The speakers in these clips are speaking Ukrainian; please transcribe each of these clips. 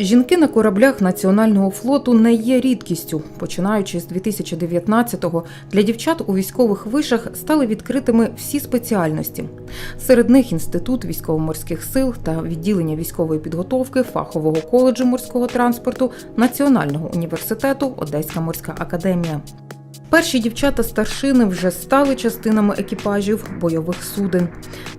Жінки на кораблях національного флоту не є рідкістю. Починаючи з 2019-го, для дівчат у військових вишах стали відкритими всі спеціальності. Серед них інститут військово-морських сил та відділення військової підготовки фахового коледжу морського транспорту Національного університету Одеська морська академія. Перші дівчата старшини вже стали частинами екіпажів бойових суден.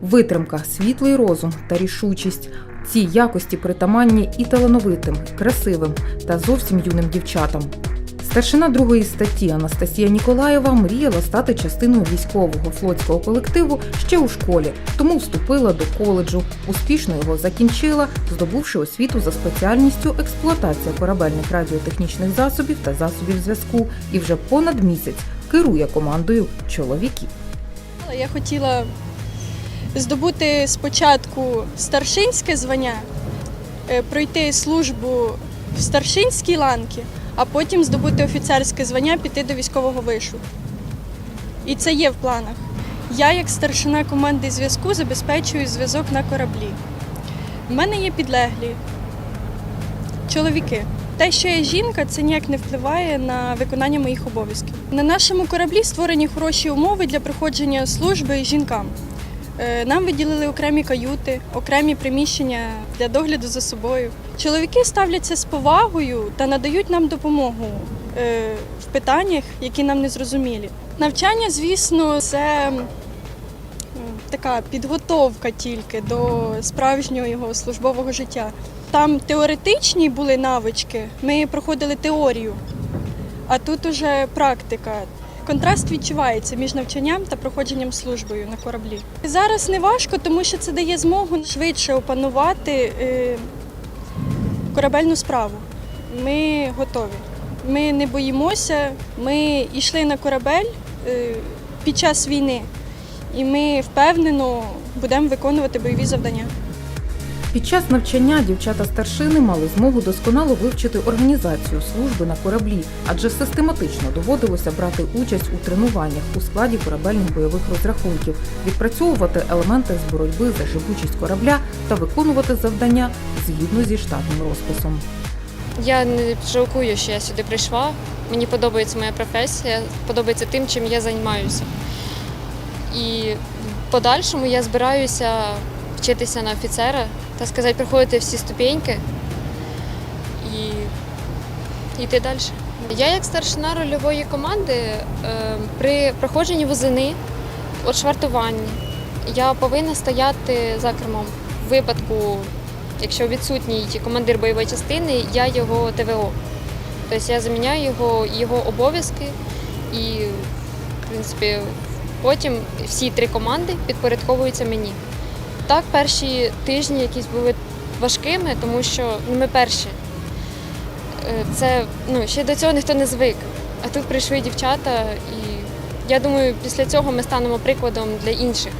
Витримка, світлий розум та рішучість. Ці якості притаманні і талановитим, красивим та зовсім юним дівчатам. Старшина другої статті Анастасія Ніколаєва мріяла стати частиною військового флотського колективу ще у школі, тому вступила до коледжу. Успішно його закінчила, здобувши освіту за спеціальністю експлуатація корабельних радіотехнічних засобів та засобів зв'язку, і вже понад місяць керує командою чоловіків. Я хотіла здобути спочатку старшинське звання, е, пройти службу в старшинській ланці, а потім здобути офіцерське звання, піти до військового вишу. І це є в планах. Я, як старшина команди зв'язку, забезпечую зв'язок на кораблі. У мене є підлеглі чоловіки. Те, що я жінка, це ніяк не впливає на виконання моїх обов'язків. На нашому кораблі створені хороші умови для проходження служби жінкам. Е, Нам виділили окремі каюти, окремі приміщення для догляду за собою. Чоловіки ставляться з повагою та надають нам допомогу е, в питаннях, які нам не зрозумілі. Навчання, звісно, це така підготовка тільки до справжнього службового життя. Там теоретичні були навички, ми проходили теорію, а тут уже практика. Контраст відчувається між навчанням та проходженням службою на кораблі. Зараз не важко, тому що це дає змогу швидше опанувати е, корабельну справу. Ми готові. Ми не боїмося. Ми йшли на корабель е, під час війни, і ми впевнено будемо виконувати бойові завдання. Під час навчання дівчата старшини мали змогу досконало вивчити організацію служби на кораблі, адже систематично доводилося брати участь у тренуваннях у складі корабельних бойових розрахунків, відпрацьовувати елементи з боротьби за живучість корабля та виконувати завдання згідно зі штатним розписом. Я не жалкую, що я сюди прийшла. Мені подобається моя професія, подобається тим, чим я займаюся. І в подальшому я збираюся вчитися на офіцера, так сказати, проходити всі ступеньки і йти далі. Я як старшина рольової команди е, при проходженні возини у швартуванні я повинна стояти за кермом. В випадку, якщо відсутній командир бойової частини, я його ТВО. Тобто я заміняю його, його обов'язки і, в принципі, потім всі три команди підпорядковуються мені. Так, перші тижні якісь були важкими, тому що ну, ми перші. Е, Це ну, ще до цього ніхто не звик. А тут прийшли дівчата, і я думаю, після цього ми станемо прикладом для інших.